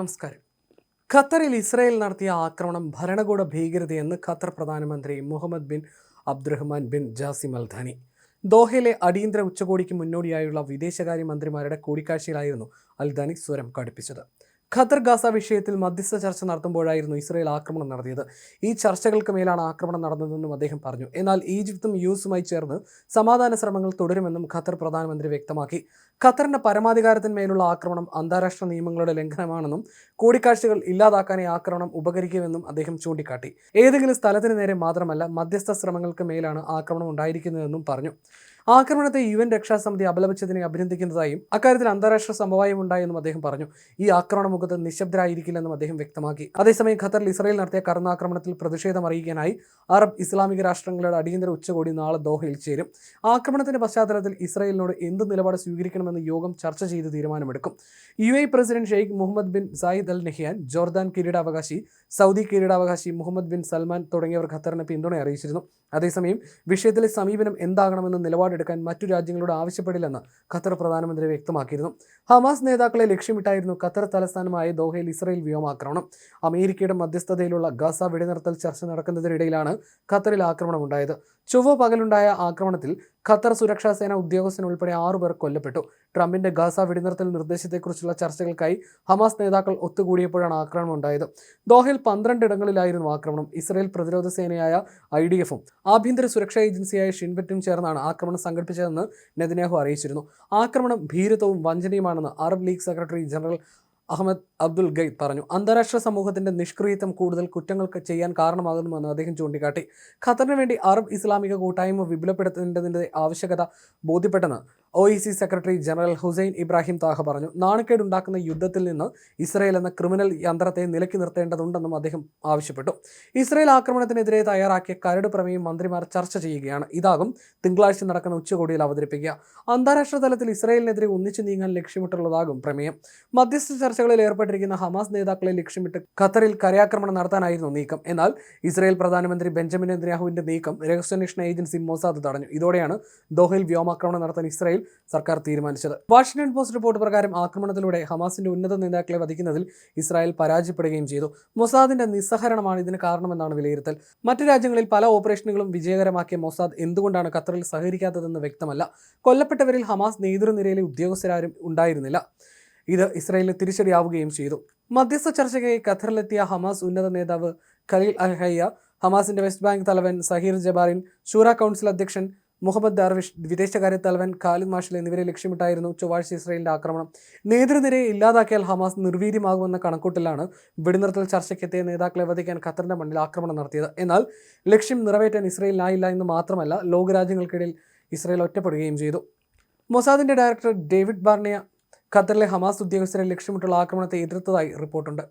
നമസ്കാരം. ഖത്തറിൽ ഇസ്രായേൽ നടത്തിയ ആക്രമണം ഭരണകൂട ഭീകരതയെന്ന് ഖത്തർ പ്രധാനമന്ത്രി Muhammad bin Abdulrahman bin Jassim Al Thani ദോഹയിലെ അടിയന്തര ഉച്ചകോടിക്ക് മുന്നോടിയായുള്ള വിദേശകാര്യ മന്ത്രിമാരുടെ കൂടിക്കാഴ്ചയിലായിരുന്നു അൽ ധാനി സ്വരം കടുപ്പിച്ചത്. ഖത്തർ ഗാസ വിഷയത്തിൽ മധ്യസ്ഥ ചർച്ച നടത്തുമ്പോഴായിരുന്നു ഇസ്രയേൽ ആക്രമണം നടത്തിയത്. ഈ ചർച്ചകൾക്ക് മേലാണ് ആക്രമണം നടന്നതെന്നും അദ്ദേഹം പറഞ്ഞു. എന്നാൽ ഈജിപ്തും യു എസുമായി ചേർന്ന് സമാധാന ശ്രമങ്ങൾ തുടരുമെന്നും ഖത്തർ പ്രധാനമന്ത്രി വ്യക്തമാക്കി. ഖത്തറിന്റെ പരമാധികാരത്തിന്മേലുള്ള ആക്രമണം അന്താരാഷ്ട്ര നിയമങ്ങളുടെ ലംഘനമാണെന്നും കൂടിക്കാഴ്ചകൾ ഇല്ലാതാക്കാനേ ആക്രമണം ഉപകരിക്കുമെന്നും അദ്ദേഹം ചൂണ്ടിക്കാട്ടി. ഏതെങ്കിലും സ്ഥലത്തിന് നേരെ മാത്രമല്ല മധ്യസ്ഥ ശ്രമങ്ങൾക്ക് മേലാണ് ആക്രമണം ഉണ്ടായിരിക്കുന്നതെന്നും പറഞ്ഞു. ആക്രമണത്തെ യു എൻ രക്ഷാസമിതി അപലപിച്ചതിനെ അഭിനന്ദിക്കുന്നതായും അക്കാര്യത്തിൽ അന്താരാഷ്ട്ര സമവായം ഉണ്ടായെന്നും അദ്ദേഹം പറഞ്ഞു. ഈ ആക്രമണ മുഖത്ത് നിശബ്ദരായിരിക്കില്ലെന്നും അദ്ദേഹം വ്യക്തമാക്കി. അതേസമയം ഖത്തറിൽ ഇസ്രായേൽ നടത്തിയ കടന്നാക്രമണത്തിൽ പ്രതിഷേധം അറിയിക്കാനായി അറബ് ഇസ്ലാമിക രാഷ്ട്രങ്ങളുടെ അടിയന്തര ഉച്ചകോടി നാളെ ദോഹയിൽ ചേരും. ആക്രമണത്തിന്റെ പശ്ചാത്തലത്തിൽ ഇസ്രായേലിനോട് എന്ത് നിലപാട് സ്വീകരിക്കണമെന്ന് യോഗം ചർച്ച ചെയ്ത് തീരുമാനമെടുക്കും. U A president Sheikh Mohamed bin Zayed Al Nahyan Jordan കിരീടാവകാശി സൗദി കിരീടാവകാശി മുഹമ്മദ് ബിൻ സൽമാൻ തുടങ്ങിയവർ ഖത്തറിന് പിന്തുണ അറിയിച്ചിരുന്നു അതേസമയം വിഷയത്തിലെ സമീപനം എന്താകണമെന്ന് നിലപാടെടുക്കാൻ മറ്റു രാജ്യങ്ങളോട് ആവശ്യപ്പെടില്ലെന്ന് ഖത്തർ പ്രധാനമന്ത്രി വ്യക്തമാക്കിയിരുന്നു. ഹമാസ് നേതാക്കളെ ലക്ഷ്യമിട്ടായിരുന്നു ഖത്തർ തലസ്ഥാനമായ ദോഹയിൽ ഇസ്രയേൽ വ്യോമാക്രമണം. അമേരിക്കയുടെ മധ്യസ്ഥതയിലുള്ള ഗസ വെടിനിർത്തൽ ചർച്ച നടക്കുന്നതിനിടയിലാണ് ഖത്തറിൽ ആക്രമണം ഉണ്ടായത് ചൊവ്വ പകലുണ്ടായ ആക്രമണത്തിൽ ഖത്തർ സുരക്ഷാ സേന ഉദ്യോഗസ്ഥൻ ഉൾപ്പെടെ ആറുപേർ കൊല്ലപ്പെട്ടു. ട്രംപിന്റെ ഗാസ വെടിനിർത്തൽ നിർദ്ദേശത്തെക്കുറിച്ചുള്ള ചർച്ചകൾക്കായി ഹമാസ് നേതാക്കൾ ഒത്തുകൂടിയപ്പോഴാണ് ആക്രമണം ഉണ്ടായത്. ദോഹയിൽ പന്ത്രണ്ട് ഇടങ്ങളിലായിരുന്നു ആക്രമണം. ഇസ്രയേൽ പ്രതിരോധ സേനയായ ഐ ഡി എഫും ആഭ്യന്തര സുരക്ഷാ ഏജൻസിയായ ഷിൻബറ്റും ചേർന്നാണ് ആക്രമണം സംഘടിപ്പിച്ചതെന്ന് നെതന്യാഹു അറിയിച്ചിരുന്നു. ആക്രമണം ഭീരുത്വവും വഞ്ചനയുമാണെന്ന് Arab League secretary general Ahmed Abdul Gheit പറഞ്ഞു. അന്താരാഷ്ട്ര സമൂഹത്തിന്റെ നിഷ്ക്രിയത്വം കൂടുതൽ കുറ്റങ്ങൾ ചെയ്യാൻ കാരണമാകുന്നുവെന്ന് അദ്ദേഹം ചൂണ്ടിക്കാട്ടി. ഖത്തറിന് വേണ്ടി അറബ് ഇസ്ലാമിക കൂട്ടായ്മ വിപുലപ്പെടുത്തേണ്ടതിന്റെ ആവശ്യകത ബോധ്യപ്പെട്ടെന്ന് O I C secretary general Hussein Ibrahim Taha പറഞ്ഞു നാണക്കേടുണ്ടാക്കുന്ന യുദ്ധത്തിൽ നിന്ന് ഇസ്രയേൽ എന്ന ക്രിമിനൽ യന്ത്രത്തെ നിലക്കി നിർത്തേണ്ടതുണ്ടെന്നും അദ്ദേഹം ആവശ്യപ്പെട്ടു. ഇസ്രയേൽ ആക്രമണത്തിനെതിരെ തയ്യാറാക്കിയ കരട് പ്രമേയം മന്ത്രിമാർ ചർച്ച ചെയ്യുകയാണ്. ഇതാകും തിങ്കളാഴ്ച നടക്കുന്ന ഉച്ചകോടിയിൽ അവതരിപ്പിക്കുക. അന്താരാഷ്ട്ര തലത്തിൽ ഇസ്രയേലിനെതിരെ ഒന്നിച്ചു നീങ്ങാൻ ലക്ഷ്യമിട്ടുള്ളതാകും പ്രമേയം. മധ്യസ്ഥ ചർച്ചകളിൽ ഏർപ്പെട്ടിരിക്കുന്ന ഹമാസ് നേതാക്കളെ ലക്ഷ്യമിട്ട് ഖത്തറിൽ കരയാക്രമണം നടത്താനായിരുന്നു നീക്കം. എന്നാൽ ഇസ്രയേൽ പ്രധാനമന്ത്രി ബെഞ്ചമിൻ നെതന്യാഹുവിന്റെ നീക്കം രഹസ്യാന്വേഷണ ഏജൻസി മൊസാദ് തടഞ്ഞു. ഇതോടെയാണ് ദോഹയിൽ വ്യോമാക്രമണം നടത്താൻ ഇസ്രായേൽ സർക്കാർ തീരുമാനിച്ചത്. വാഷിംഗ്ടൺ പോസ്റ്റ് റിപ്പോർട്ട് പ്രകാരം ആക്രമണത്തിലൂടെ ഹമാസിന്റെ ഉന്നത നേതാക്കളെ വധിക്കുന്നതിൽ ഇസ്രായേൽ പരാജയപ്പെടുകയും ചെയ്തു. മൊസാദിന്റെ നിസ്സഹരണമാണ് ഇതിന് കാരണമെന്നാണ് വിലയിരുത്തൽ. മറ്റു രാജ്യങ്ങളിൽ പല ഓപ്പറേഷനുകളും വിജയകരമാക്കിയ മൊസാദ് എന്തുകൊണ്ടാണ് ഖത്തറിൽ സഹകരിക്കാത്തതെന്ന് വ്യക്തമല്ല. കൊല്ലപ്പെട്ടവരിൽ ഹമാസ് നേതൃനിരയിലെ ഉദ്യോഗസ്ഥരാരും ഉണ്ടായിരുന്നില്ല. ഇത് ഇസ്രായേലിന് തിരിച്ചടിയാവുകയും ചെയ്തു. മധ്യസ്ഥ ചർച്ചയ്ക്കായി ഖത്തറിലെത്തിയ ഹമാസ് ഉന്നത നേതാവ് ഖലീൽ അൽ ഹയ്യ ഹമാസിന്റെ വെസ്റ്റ് ബാങ്ക് തലവൻ സഹീർ ജബാറിൻ ഷൂറ കൗൺസിൽ അധ്യക്ഷൻ മുഹമ്മദ് ദാർവിഷ് വിദേശകാര്യ തലവൻ ഖാലിദ് മാഷൽ എന്നിവരെ ലക്ഷ്യമിട്ടായിരുന്നു ചൊവ്വാഴ്ച ഇസ്രയേലിന്റെ ആക്രമണം. നേതൃനിരയെ ഇല്ലാതാക്കിയാൽ ഹമാസ് നിർവീര്യമാകുമെന്ന കണക്കൂട്ടിലാണ് വെടിനിർത്തൽ ചർച്ചയ്ക്കെത്തിയ നേതാക്കളെ വധിക്കാൻ ഖത്തറിന്റെ മണ്ണിൽ ആക്രമണം നടത്തിയത്. എന്നാൽ ലക്ഷ്യം നിറവേറ്റാൻ ഇസ്രയേലിനായില്ല എന്ന് മാത്രമല്ല ലോകരാജ്യങ്ങൾക്കിടയിൽ ഇസ്രയേൽ ഒറ്റപ്പെടുകയും ചെയ്തു. മൊസാദിന്റെ ഡയറക്ടർ ഡേവിഡ് ബാർണിയ ഖത്തറിലെ ഹമാസ് ഉദ്യോഗസ്ഥരെ ലക്ഷ്യമിട്ടുള്ള ആക്രമണത്തെ എതിർത്തതായി റിപ്പോർട്ടുണ്ട്.